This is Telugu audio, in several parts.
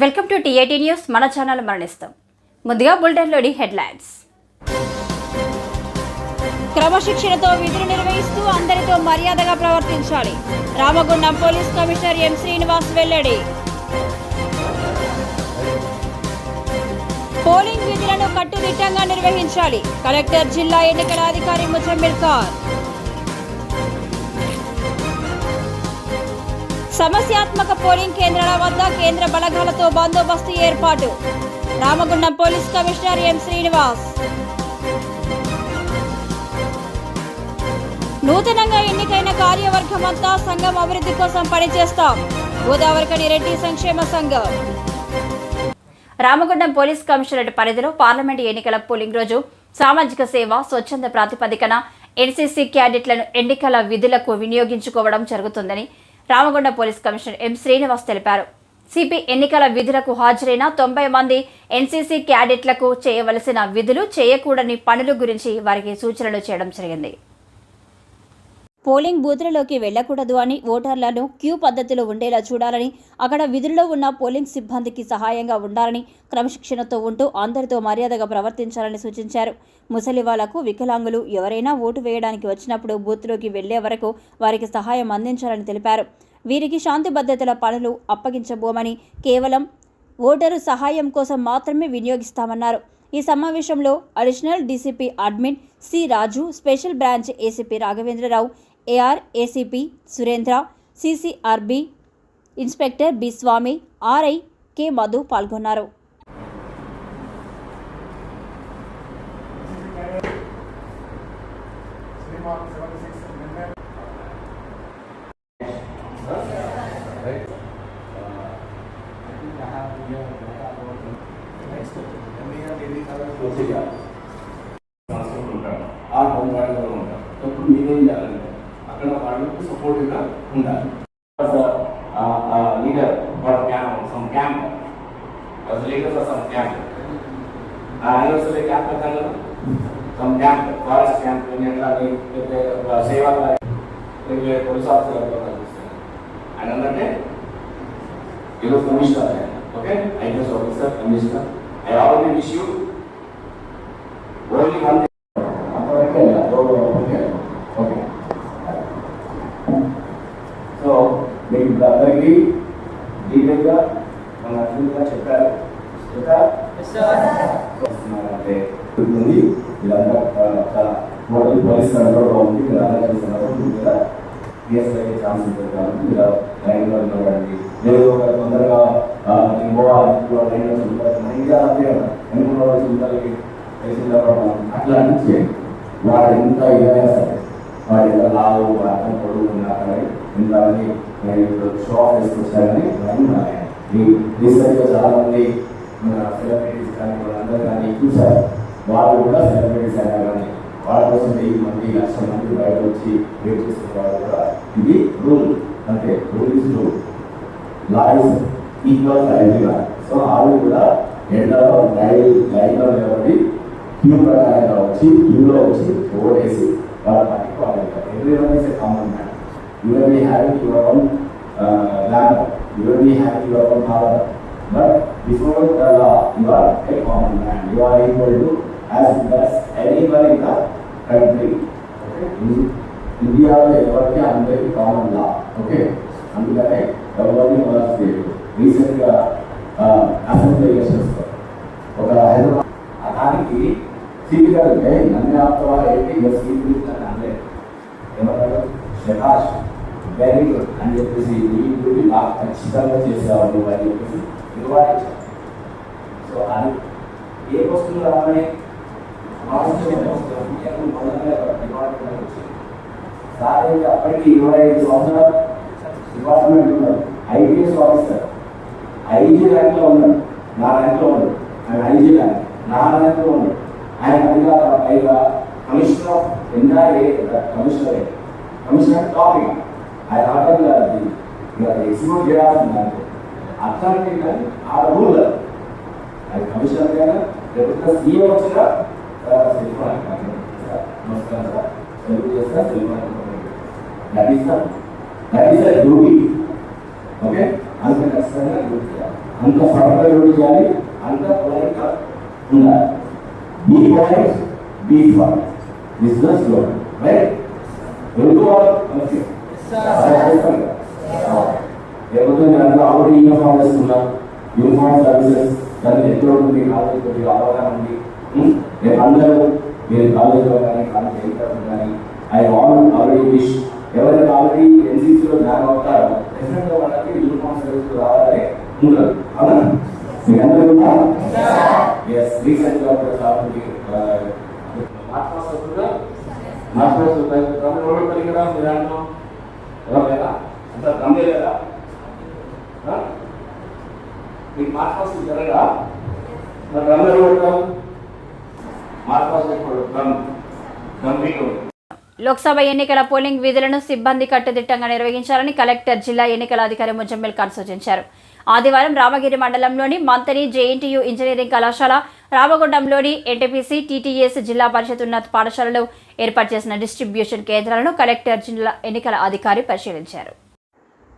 Welcome to TIT news. మన ఛానల్ మరణిస్తాం. ముందుగా బులెటిన్లోని హెడ్లైన్స్. క్రమశిక్షణతో విధులు నిర్వహిస్తూ అందరితో మర్యాదగా ప్రవర్తించాలి. Ramagundam police commissioner M Srinivas వెల్లడి. పోలింగ్ విధులను కట్టుదిట్టంగా నిర్వహించాలి. కలెక్టర్ జిల్లా ఎన్నికల అధికారి ముజమ్మిల్ ఖాన్ సమస్యాత్మక పోలింగ్ కేంద్రాల వద్ద కేంద్ర బలగాలతో బందోబస్తు ఏర్పాటు. Ramagundam police commissioner M Srinivas. నూతనంగా ఎన్నికైన కార్యవర్గం అంతా సంఘం అభివృద్ధి కోసం పనిచేస్తాం. గోదావరికని రెడ్డి సంక్షేమ సంఘం. రామగుండం పోలీస్ కమిషనరేట్ పరిధిలో పార్లమెంట్ ఎన్నికల పోలింగ్ రోజు సామాజిక సేవ స్వచ్ఛంద ప్రాతిపదికన ఎన్సీసీ క్యాడెట్లను ఎన్నికల విధులకు వినియోగించుకోవడం జరుగుతుందని Ramagunda police commissioner M Srinivas తెలిపారు. సిపి ఎన్నికల విధులకు హాజరైన తొంభై మంది ఎన్సీసీ క్యాడెట్లకు చేయవలసిన విధులు చేయకూడని పనుల గురించి వారికి సూచనలు చేయడం జరిగింది. పోలింగ్ బూత్లలోకి వెళ్ళకూడదు అని ఓటర్లను క్యూ పద్ధతిలో ఉండేలా చూడాలని అక్కడ విధుల్లో ఉన్న పోలింగ్ సిబ్బందికి సహాయంగా ఉండాలని క్రమశిక్షణతో ఉంటూ అందరితో మర్యాదగా ప్రవర్తించాలని సూచించారు. ముసలి వాళ్ళకు వికలాంగులు ఎవరైనా ఓటు వేయడానికి వచ్చినప్పుడు బూత్లోకి వెళ్ళే వరకు వారికి సహాయం అందించాలని తెలిపారు. వీరికి శాంతి భద్రతల పనులు అప్పగించబోమని కేవలం ఓటరు సహాయం కోసం మాత్రమే వినియోగిస్తామన్నారు. ఈ సమావేశంలో additional DCP admin C Raju special branch ACP Raghavendrarao AR ACP Surendra CCRB inspector B Swamy RI K Madhu పాల్గొన్నారు ఉంటారు ఆ హోమ్ గార్డ్లో ఉంటారు అప్పుడు మీరేం చేయాలంటే అక్కడ వాళ్ళకు సపోర్టివ్గా ఉండాలి leader for camp some camp as leader for some camp. anniversary camp పెట్టాను కదా సమ్ క్యాంప్ ఫారెస్ట్ క్యాంప్ ఎట్లాంటి సేవా రెగ్యులర్ పోలీస్ ఆఫీసర్ కనిపిస్తాను ఆయన ఏంటంటే ఈరోజు కమిషనర్ ఆయన okay IPS officer commissioner I already wish you only one అంతవరకే ఓకే ఓకే సో మీకు ఇప్పుడు అందరికీ డీటెయిల్గా మన అర్థంగా చెప్పారు చెప్పారు అంటే ఉంటుంది ఇదంతా ఆ, చాలా మోడల్ బాగుంది మీరు అలా చూస్తున్నారు కూడా కేసు అయ్యే ఛాన్స్ ఉంటుంది కాబట్టి మీరు లైన్లో నిలబడండి. లేదు ఒక తొందరగా ఆ, లైన్లో చూడాలి ఇలా అంతే కదా. ఎన్నుకున్న వాళ్ళు చూడాలి కేసులు అట్లా అని చేయండి వాడు ఎంత ఇదైనా సరే వాడు ఎంత లావు అర్థం పొడుగు ఉన్నా కానీ ఎంత అని నేను ఇప్పుడు షో ఆఫ్ చేసుకొచ్చానని నమ్మున్నాను ఈ రీసెంట్గా చాలామంది సెలబ్రిటీస్ కానీ వాళ్ళందరూ కానీ చూశారు. వాళ్ళు కూడా సెలబ్రిటీస్ అయినా కానీ వాళ్ళ కోసం వెయ్యి మంది లక్షల మంది బయట వచ్చి వెయిట్ చేసిన వాళ్ళు కూడా ఇది రూల్ అంటే rule is rule law is ఈక్వల్గా సో వాళ్ళు కూడా ఎండలో లైన్ లైన్లో నిలబడి క్యూ ప్రకారంగా వచ్చి క్యూలో వచ్చి ఓడేసి వాళ్ళ పనికి వాళ్ళు every one is a common man you will be having your own land you will be having your own power but before the law you are a common man you are equal to as best any one in the country. ఇండియాలో ఎవరికి అందరికీ కామన్ లా. ఓకే? అందుకనే ఎవరిని మొదలు చేయదు రీసెంట్గా అసెంబ్లీ ఎలక్షన్స్ ఒక హైదరాబాద్ దానికి సీపీ గారు నన్ను ఆపుతావా? ఏంటి? ఇక సీపీ అని అనలేదు ఏమన్నారు శకాష్ వెరీ గుడ్ అని చెప్పేసి ఈ డ్యూటీ బాగా ఖచ్చితంగా చేసేవాడు నువ్వు అని చెప్పేసి రివార్డ్ సో అది ఏ వస్తువులు రావాలి? సార్ అప్పటికి ఇరవై ఐదు సంవత్సరాలు డిపార్ట్మెంట్ ఉన్నారు ఐపీఎస్ ఆఫీసర్ ఐజీ ర్యాంక్లో ఉన్నాడు నా ర్యాంక్లో ఉన్నాడు ఆయన ఐజీ ర్యాంక్ నా ర్యాంక్లో ఉన్నాడు ఆయన పైగా పైగా commissioner of NRA commissioner commissioner topic ఆయన ఆర్డర్ అది ఎగ్జిక్యూట్ చేయాల్సింది దాంట్లో అథారిటీ కానీ ఆ రూల్ అది కమిషనర్ కైనా లేకపోతే సీఎం వచ్చినా సెల్ఫోన్ నమస్కారం సార్ సెల్ఫ్ చేస్తా cellphone that is that is duty okay అందుకని ఖచ్చితంగా డ్యూటీ చేయాలి అంత సరఫరా చేయాలి అంత పొలైట్గా ఉండాలి be polite be for the slogan right ఎందుకు లేకపోతే నేను అందులో ఆల్రెడీ యూనిఫామ్ వేస్తున్నాం యూనిఫామ్ సర్వీసెస్ దాన్ని ఎక్కడ ఉంది కాలేజ్ కొద్దిగా అవగాహన ఉంది? రేపు అందరూ మీరు కాలేజీలో కానీ కానీ వెళ్తారు కానీ ఐ ఆల్ ఆల్రెడీ విష్ ఎవరైతే ఆల్రెడీ ఎన్సీసీలో జాయిన్ అవుతారో డెఫినెట్గా వాళ్ళకి యూనిఫామ్ సర్వీస్ రావాలని ఉండదు అవునా? మీకు అందరూ ఉందా ఎస్ రీసెంట్గా కూడా చాలా వస్తుంది? మాట్లాడుతున్నా రోడ్డు పరికరా మీ దాంట్లో ఎవరు లేదా అంత దమ్మే లేదా మీకు మాట్లాడుతుంది జరగదా? మరి దమ్ రోడ్డు లోక్సభ ఎన్నికల పోలింగ్ విధులను సిబ్బంది కట్టుదిట్టంగా నిర్వహించాలని కలెక్టర్ జిల్లా ఎన్నికల అధికారి ముజమ్మిల్ ఖాన్ సూచించారు. ఆదివారం రామగిరి మండలంలోని మంతని జేఎన్టీయూ ఇంజనీరింగ్ కళాశాల రామగుండంలోని ఎన్టీపీసీ టీటీఎస్ జిల్లా పరిషత్ ఉన్నత పాఠశాలలో ఏర్పాటు చేసిన డిస్ట్రిబ్యూషన్ కేంద్రాలను కలెక్టర్ జిల్లా ఎన్నికల అధికారి పరిశీలించారు.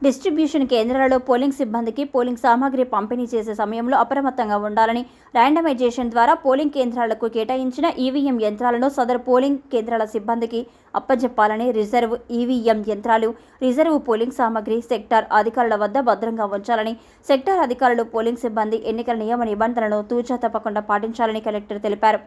డిస్ట్రిబ్యూషన్ కేంద్రాలలో పోలింగ్ సిబ్బందికి పోలింగ్ సామాగ్రి పంపిణీ చేసే సమయంలో అప్రమత్తంగా ఉండాలని ర్యాండమైజేషన్ ద్వారా పోలింగ్ కేంద్రాలకు కేటాయించిన ఈవీఎం యంత్రాలను సదరు పోలింగ్ కేంద్రాల సిబ్బందికి అప్పజెప్పాలని రిజర్వ్ ఈవీఎం యంత్రాలు. రిజర్వ్ పోలింగ్ సామాగ్రి సెక్టార్ అధికారుల వద్ద భద్రంగా ఉంచాలని సెక్టార్ అధికారులు పోలింగ్ సిబ్బంది ఎన్నికల నియమ నిబంధనలను తూచా తప్పకుండా పాటించాలని కలెక్టర్ తెలిపారు.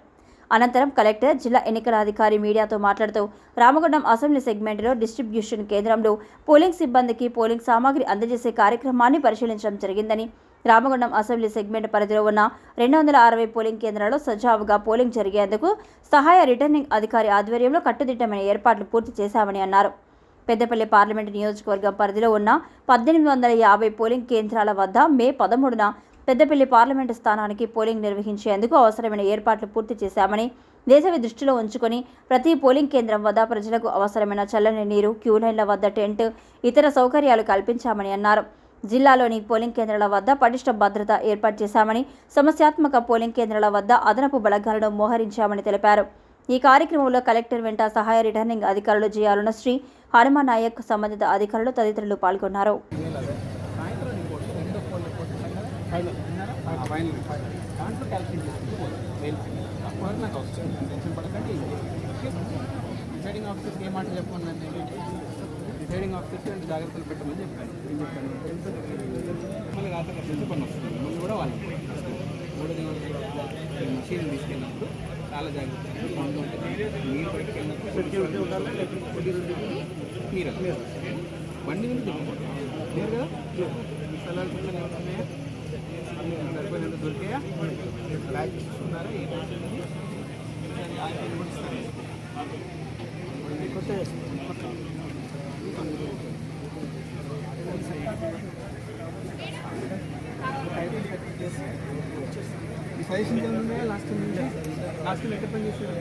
అనంతరం కలెక్టర్ జిల్లా ఎన్నికల అధికారి మీడియాతో మాట్లాడుతూ రామగుండం అసెంబ్లీ సెగ్మెంట్లో డిస్ట్రిబ్యూషన్ కేంద్రంలో పోలింగ్ సిబ్బందికి పోలింగ్ సామాగ్రి అందజేసే కార్యక్రమాన్ని పరిశీలించడం జరిగిందని రామగుండం అసెంబ్లీ సెగ్మెంట్ పరిధిలో ఉన్న రెండు వందల అరవై పోలింగ్ కేంద్రాల్లో సజావుగా పోలింగ్ జరిగేందుకు సహాయ రిటర్నింగ్ అధికారి ఆధ్వర్యంలో కట్టుదిట్టమైన ఏర్పాట్లు పూర్తి చేశామని అన్నారు. పెద్దపల్లి పార్లమెంటు నియోజకవర్గం పరిధిలో ఉన్న పద్దెనిమిది వందల యాభై పోలింగ్ కేంద్రాల వద్ద మే పదమూడున పెద్దపల్లి పార్లమెంటు స్థానానికి పోలింగ్ నిర్వహించేందుకు అవసరమైన ఏర్పాట్లు పూర్తి చేశామని దేశవి దృష్టిలో ఉంచుకొని ప్రతి పోలింగ్ కేంద్రం వద్ద ప్రజలకు అవసరమైన చల్లని నీరు క్యూ లైన్ల వద్ద టెంట్ ఇతర సౌకర్యాలు కల్పించామని అన్నారు. జిల్లాలోని పోలింగ్ కేంద్రాల వద్ద పటిష్ట భద్రత ఏర్పాటు చేశామని సమస్యాత్మక పోలింగ్ కేంద్రాల వద్ద అదనపు బలగాలను మోహరించామని తెలిపారు. ఈ కార్యక్రమంలో కలెక్టర్ వెంట సహాయ రిటర్నింగ్ అధికారులు జయాలున శ్రీ హనుమానాయక్ సంబంధిత అధికారులు తదితరులు పాల్గొన్నారు. ఫైనల్ దాంట్లో క్యాల్కులేట్ చేసుకుంటూ మెయిల్ అప్పుడు నాకు అవసరం టెన్షన్ పడకండి డిసైడింగ్ ఆఫీసర్కి ఏ మాట చెప్పమని డిసైడింగ్ ఆఫీసర్కి రెండు జాగ్రత్తలు పెట్టమని చెప్పాను. ఏం చెప్పాను? మళ్ళీ రాత్రి కొన్ని వస్తుంది. ముందు కూడా వాళ్ళు. మూడోది మషీన్ తీసుకెళ్ళినప్పుడు చాలా జాగ్రత్తలు ఉంటుంది నీరు బయటకు వెళ్ళినప్పుడు నీరు బండి దిగకూడదు క్లియర్ కదా? ఉన్నాయా? సరిపోయినంత దొరికాయా బ్లాక్ ఇస్తున్నారా ఏ కొత్త ఈ సజెషన్స్ ఉన్నాయా లాస్ట్ లాస్ట్ ఎక్కడ పని చేస్తారు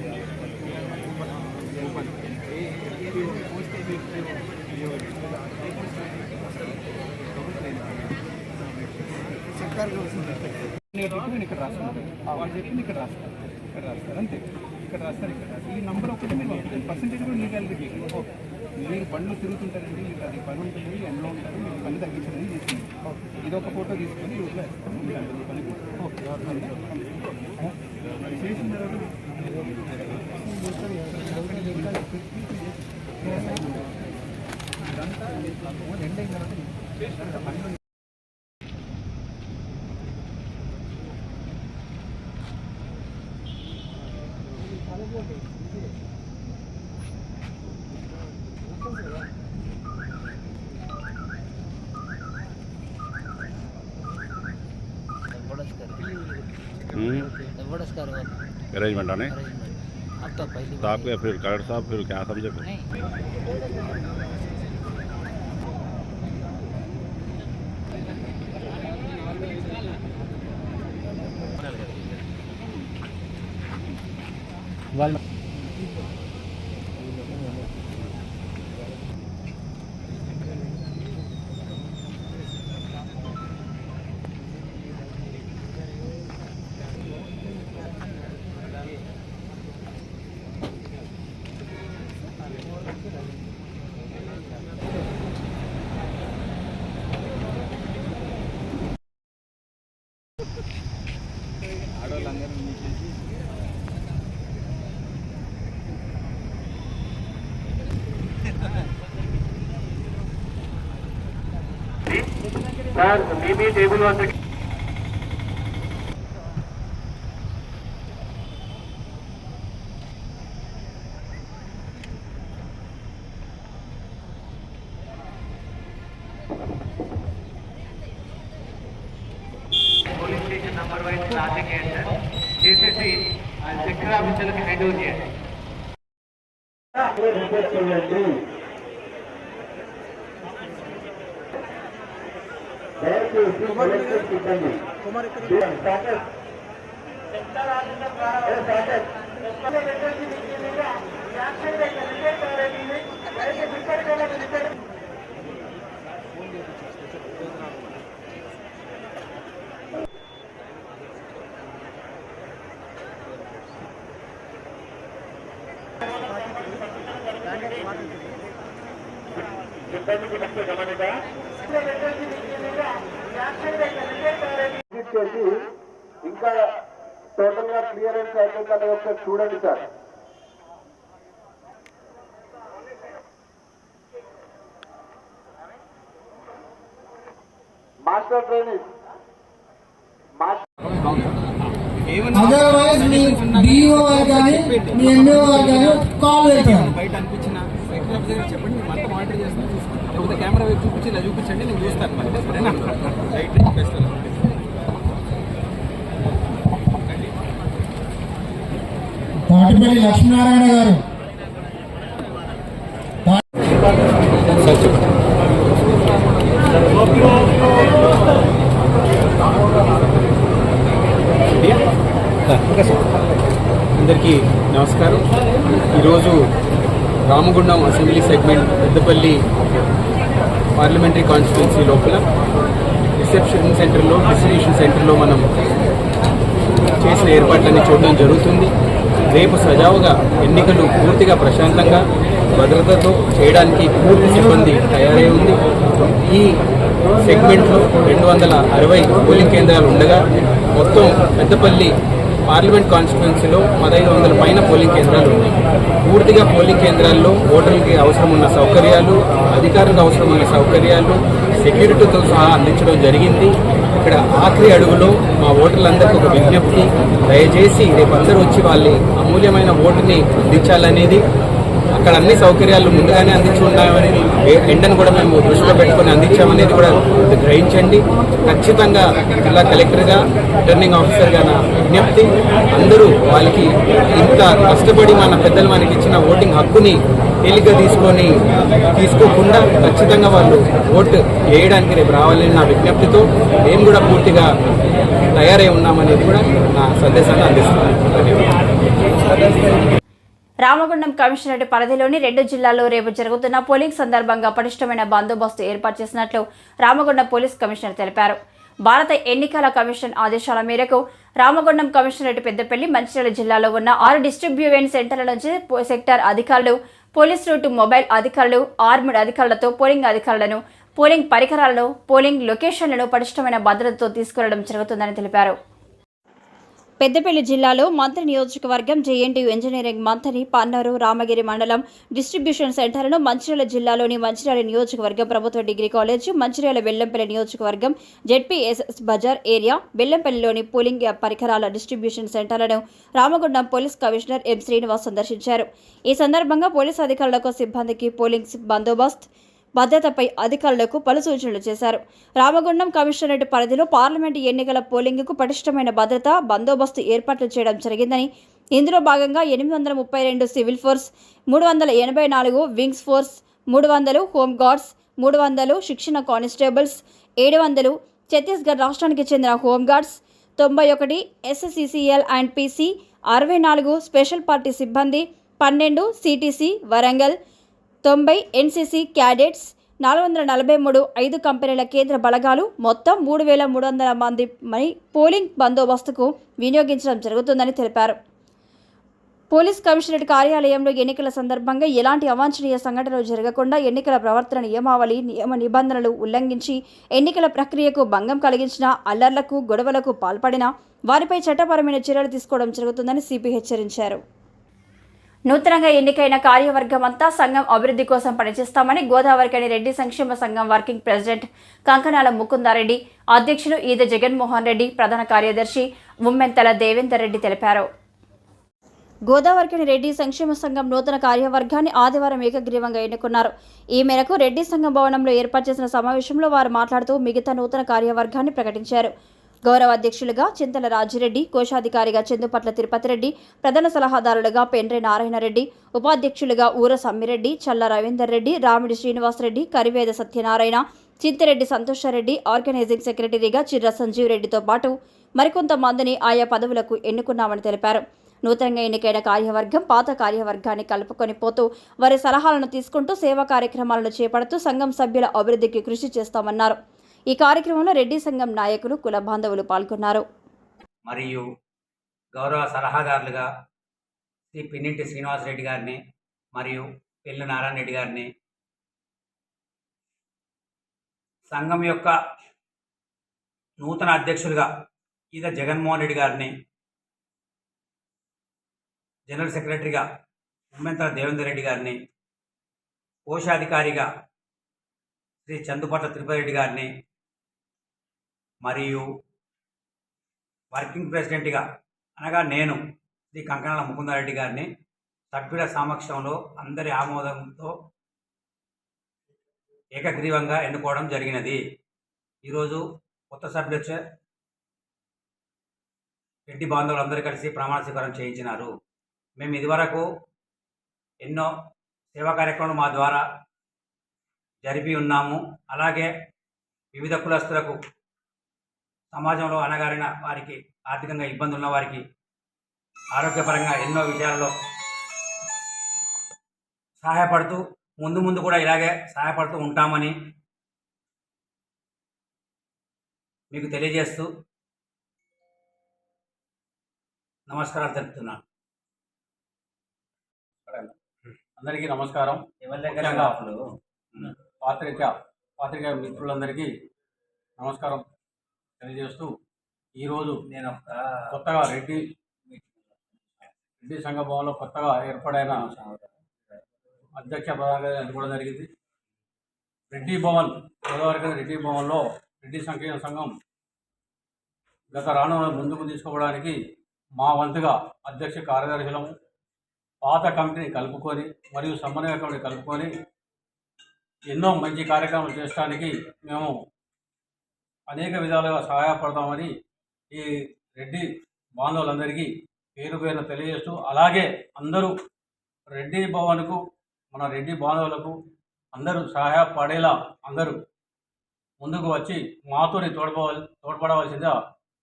పోస్ట్ నేను ఇక్కడ రాస్తాను వాళ్ళు చెప్పింది ఇక్కడ రాస్తాను ఇక్కడ రాస్తారు అంతే ఇక్కడ రాస్తారు ఇక్కడ రాస్తారు ఈ నంబర్ ఒకటి మీరు పర్సెంటేజ్ కూడా నీకు మీరు బండ్లు తిరుగుతుంటారండి మీకు అది పని ఉంటుంది ఎండలో ఉంటారు మీకు పని తగ్గించడం చేసింది ఇది ఒక ఫోటో తీసుకొని పని ఓకే చేసిన తర్వాత ఇదంతా రెండైన తర్వాత अरेंजमेंट आने। तो, तो आपके फिर कलर साहब फिर क्या समझे फिर? वाल సార్ మీ టేబుల్ వద్దకి police station number wise traffic చేయండి సార్ చేసేసి ఆ సెక్టర్ ఆఫీసర్లకు హ్యాండ్ ఓవర్ చేయండి రిక్వెస్ట్ చేయండి దయచేసి ఎలక్ట్రిక్ సిబ్బంది స్టాటస్ స్టాటస్ సిబ్బందికి ముఖ్య గమనిక విజిట్ చేసి ఇంకా టోటల్గా క్లియరెన్స్ అయిపోయిందని ఒకసారి చూడండి sir. Master training master otherwise me DO కానీ మీ ఎంఓ కానీ కాల్ పెట్టాను బయట అనిపించిన సెక్టర్ ఆఫీసర్ గారికి చెప్పండి మేము మొత్తం ఆర్డర్ చేస్తాం చూసుకుంటాం లేకపోతే కెమెరా వైపు చూపించి ఇలా చూపించండి నేను చూస్తాను మరి. సరేనా? రైట్ చెప్పేస్తాను తాటిపల్లి లక్ష్మీనారాయణ గారు. అందరికీ నమస్కారం. ఈరోజు Ramagundam assembly segment Peddapalli parliamentary constituency లోపల రిసెప్షన్ సెంటర్లో డిస్ట్రిబ్యూషన్ సెంటర్లో మనం చేసిన ఏర్పాట్లన్నీ చూడడం జరుగుతుంది. రేపు సజావుగా ఎన్నికలు పూర్తిగా ప్రశాంతంగా భద్రతతో చేయడానికి పూర్తి సిబ్బంది తయారై ఉంది. ఈ సెగ్మెంట్లో రెండు వందల అరవై పోలింగ్ కేంద్రాలు ఉండగా మొత్తం పెద్దపల్లి పార్లమెంట్ కాన్స్టిట్యున్సీలో పదహైదు వందల పైన పోలింగ్ కేంద్రాలు ఉన్నాయి. పూర్తిగా పోలింగ్ కేంద్రాల్లో ఓటర్లకి అవసరమున్న సౌకర్యాలు అధికారులకు అవసరమైన సౌకర్యాలు సెక్యూరిటీతో సహా అందించడం జరిగింది. ఇక్కడ ఆఖరి అడుగులో మా ఓటర్లందరికీ ఒక విజ్ఞప్తి. దయచేసి రేపు అందరూ వచ్చి వాళ్ళ అమూల్యమైన ఓటుని అందించాలనేది అక్కడ అన్ని సౌకర్యాలు ముందుగానే అందించి ఉన్నామని ఎండను కూడా మేము దృష్టిలో పెట్టుకొని అందించామనేది కూడా గ్రహించండి. ఖచ్చితంగా జిల్లా కలెక్టర్గా రిటర్నింగ్ ఆఫీసర్గా నా విజ్ఞప్తి. అందరూ వాళ్ళకి ఇంత కష్టపడి మన పెద్దలు మనకి ఇచ్చిన ఓటింగ్ హక్కుని తేలిగ్గా తీసుకొని తీసుకోకుండా ఖచ్చితంగా వాళ్ళు ఓటు వేయడానికి రేపు రావాలని నా విజ్ఞప్తితో మేము కూడా పూర్తిగా తయారై ఉన్నామనేది కూడా నా సందేశాన్ని అందిస్తున్నాను. ధన్యవాదాలు. రామగుండం కమిషనరేట్ పరిధిలోని రెండు జిల్లాల్లో రేపు జరుగుతున్న పోలింగ్ సందర్భంగా పటిష్టమైన బందోబస్తు ఏర్పాటు చేసినట్లు రామగుండం పోలీస్ కమిషనర్ తెలిపారు. భారత ఎన్నికల కమిషన్ ఆదేశాల మేరకు రామగుండం కమిషనరేట్ పెద్దపల్లి మంచిర్యాల జిల్లాలో ఉన్న ఆరు డిస్ట్రిబ్యూషన్ సెంటర్ల నుంచి పో- సెక్టార్ అధికారులు పోలీస్ రూట్ మొబైల్ అధికారులు ఆర్మ్డ్ అధికారులతో పోలింగ్ అధికారులను పోలింగ్ పరికరాలను పోలింగ్ లొకేషన్లను పటిష్టమైన భద్రతతో తీసుకెళ్ళడం జరుగుతుందని తెలిపారు. పెద్దపల్లి జిల్లాలో మంత్రి నియోజకవర్గం జేఎన్టీయు ఇంజనీరింగ్ మంత్రి పన్నరు రామగిరి మండలం డిస్ట్రిబ్యూషన్ సెంటర్లను మంచిర్యాల జిల్లాలోని మంచిర్యాల నియోజకవర్గం ప్రభుత్వ డిగ్రీ కాలేజ్ మంచిర్యాల బెల్లంపల్లి నియోజకవర్గం జెడ్పీఎస్ఎస్ బజార్ ఏరియా బెల్లంపల్లిలోని పోలింగ్ పరికరాల distribution సెంటర్లను Ramagundam police commissioner M Srinivas సందర్శించారు. ఈ సందర్భంగా పోలీస్ అధికారులకు సిబ్బందికి పోలింగ్ బందోబస్తు భద్రతపై అధికారులకు పలు సూచనలు చేశారు. రామగుండం కమిషనరేట్ పరిధిలో పార్లమెంటు ఎన్నికల పోలింగ్కు పటిష్టమైన భద్రత బందోబస్తు ఏర్పాట్లు చేయడం జరిగిందని ఇందులో భాగంగా ఎనిమిది వందల ముప్పై రెండు సివిల్ ఫోర్స్ మూడు వందల ఎనభై నాలుగు వింగ్స్ ఫోర్స్ మూడు వందలు హోమ్ గార్డ్స్ మూడు వందలు శిక్షణ కానిస్టేబుల్స్ ఏడు వందలు ఛత్తీస్గఢ్ రాష్ట్రానికి చెందిన హోమ్ గార్డ్స్ తొంభై ఒకటి ఎస్ఎస్సిసిఎల్ అండ్ పిసి అరవై నాలుగు స్పెషల్ పార్టీ సిబ్బంది పన్నెండు సిటీసీ వరంగల్ తొంభై ఎన్సీసీ క్యాడెట్స్ నాలుగు వందల నలభై మూడు ఐదు కంపెనీల కేంద్ర బలగాలు మొత్తం మూడు వేల మూడు వందల మంది మని పోలింగ్ బందోబస్తుకు వినియోగించడం జరుగుతుందని తెలిపారు. పోలీస్ కమిషనరేట్ కార్యాలయంలో ఎన్నికల సందర్భంగా ఎలాంటి అవాంఛనీయ సంఘటనలు జరగకుండా ఎన్నికల ప్రవర్తన నియమావళి నియమ నిబంధనలు ఉల్లంఘించి ఎన్నికల ప్రక్రియకు భంగం కలిగించిన అల్లర్లకు గొడవలకు పాల్పడిన వారిపై చట్టపరమైన చర్యలు తీసుకోవడం జరుగుతుందని సిపి హెచ్చరించారు. నూతనంగా ఎన్నికైన కార్యవర్గం అంతా సంఘం అభివృద్ధి కోసం పనిచేస్తామని గోదావరికని రెడ్డి సంక్షేమ సంఘం వర్కింగ్ ప్రెసిడెంట్ కంకనాల ముకుందారెడ్డి అధ్యక్షులు ఈద జగన్మోహన్ రెడ్డి ప్రధాన కార్యదర్శి ఉమ్మెంతల దేవేందర్ రెడ్డి తెలిపారు. గోదావరికని రెడ్డి సంక్షేమ సంఘం నూతన కార్యవర్గాన్ని ఆదివారం ఏకగ్రీవంగా ఎన్నుకున్నారు. ఈ మేరకు రెడ్డి సంఘం భవనంలో ఏర్పాటు చేసిన సమావేశంలో వారు మాట్లాడుతూ మిగతా నూతన కార్యవర్గాన్ని ప్రకటించారు. గౌరవ అధ్యక్షులుగా చింతల రాజిరెడ్డి కోశాధికారిగా చందుపట్ల తిరుపతి రెడ్డి ప్రధాన సలహాదారులుగా పెండ్రె నారాయణరెడ్డి ఉపాధ్యక్షులుగా ఊర సమ్మిరెడ్డి చల్ల రవీందర్ రెడ్డి రామిడి శ్రీనివాసరెడ్డి కరివేద సత్యనారాయణ చింతిరెడ్డి సంతోషారెడ్డి ఆర్గనైజింగ్ సెక్రటరీగా చిర్ర సంజీవ్ రెడ్డితో పాటు మరికొంతమందిని ఆయా పదవులకు ఎన్నుకున్నామని తెలిపారు. నూతనంగా ఎన్నికైన కార్యవర్గం పాత కార్యవర్గాన్ని కలుపుకొని పోతూ వారి సలహాలను తీసుకుంటూ సేవా కార్యక్రమాలను చేపడుతూ సంఘం సభ్యుల అభివృద్ధికి కృషి చేస్తామన్నారు. ఈ కార్యక్రమంలో రెడ్డి సంఘం నాయకులు కుల బాంధవులు పాల్గొన్నారు. మరియు గౌరవ సలహాదారులుగా శ్రీ పిన్నింటి శ్రీనివాసరెడ్డి గారిని మరియు పెళ్ళి నారాయణ రెడ్డి గారిని సంఘం యొక్క నూతన అధ్యక్షులుగా ఈద జగన్మోహన్ రెడ్డి గారిని జనరల్ సెక్రటరీగా ఉమ్మెంతల దేవేందర్ రెడ్డి గారిని కోశాధికారిగా శ్రీ చందుపట్ల తిరుపతి రెడ్డి గారిని మరియు వర్కింగ్ ప్రెసిడెంట్గా అనగా నేను శ్రీ కంకణాల ముకుందారెడ్డి గారిని సభ్యుల సమక్షంలో అందరి ఆమోదంతో ఏకగ్రీవంగా ఎన్నుకోవడం జరిగినది. ఈరోజు కొత్త సభ్యులు వచ్చే రెడ్డి బాంధవులందరూ కలిసి ప్రమాణ స్వీకారం చేయించినారు. మేము ఇదివరకు ఎన్నో సేవా కార్యక్రమాలు మా ద్వారా జరిపి ఉన్నాము. అలాగే వివిధ కులస్తులకు సమాజంలో అనగారిన వారికి ఆర్థికంగా ఇబ్బంది ఉన్న వారికి ఆరోగ్యపరంగా ఎన్నో విషయాల్లో సహాయపడుతూ ముందు ముందు కూడా ఇలాగే సహాయపడుతూ ఉంటామని మీకు తెలియజేస్తూ నమస్కారాలు తెలుపుతున్నాను. అందరికీ నమస్కారం. ఎవరి దగ్గర పాత్రిక పాత్రిక మిత్రులందరికీ నమస్కారం. తెలియజేస్తూ ఈరోజు నేను కొత్తగా రెడ్డి రెడ్డి సంఘ భవన్లో కొత్తగా ఏర్పడైన అధ్యక్ష ప్రధానంగా కూడా జరిగింది. రెడ్డి భవన్ గోదావరి రెడ్డి భవన్లో రెడ్డి సంక్షేమ సంఘం గత రానున్న ముందుకు తీసుకోవడానికి మా వంతుగా అధ్యక్ష కార్యదర్శులము పాత కమిటీని కలుపుకొని మరియు సమన్వయ కమిటీ కలుపుకొని ఎన్నో మంచి కార్యక్రమాలు చేయడానికి మేము అనేక విధాలుగా సహాయపడతామని ఈ రెడ్డి బాంధవులందరికీ పేరు పేరున తెలియజేస్తూ అలాగే అందరూ రెడ్డి భవన్కు మన రెడ్డి బాంధవులకు అందరూ సహాయపడేలా అందరూ ముందుకు వచ్చి మాతోని తోడ్పవల్ తోడ్పడవలసిందిగా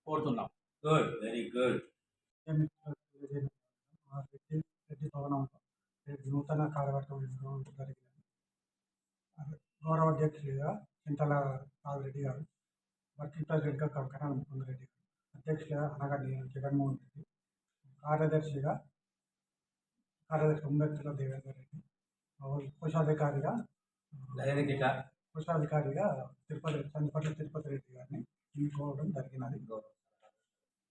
కోరుతున్నాం. Good very good. Reddy Reddy రేపు నూతన కార్యవర్గం జరిగింది గౌరవ అధ్యక్షులుగా చింతల రాజిరెడ్డి గారు వర్కింగ్ ప్రెసిడెంట్గా కంకణాల ముకుంద రెడ్డి గారు. అధ్యక్షులుగా అనగా నేను జగన్మోహన్ రెడ్డి. కార్యదర్శిగా కార్యదర్శి ఉమ్మెత్తుల దేవేందర్ రెడ్డి. కోశాధికారిగా కోశాధికారిగా తిరుపతి చంద్రపట్ల తిరుపతి రెడ్డి గారిని ఎన్నుకోవడం జరిగినది.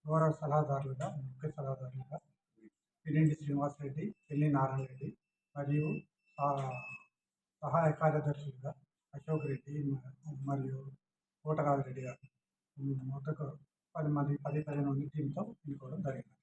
గౌరవ సలహాదారులుగా ముఖ్య సలహాదారులుగా పినిండి శ్రీనివాసరెడ్డి పెళ్ళి నారాయణ రెడ్డి మరియు సహా- సహాయ కార్యదర్శులుగా అశోక్ రెడ్డి మరియు ఓటరాజు రెడ్డి గారు. మొదట పది మంది పది పదిహేను మంది టీంతో ఎన్నుకోవడం జరిగింది.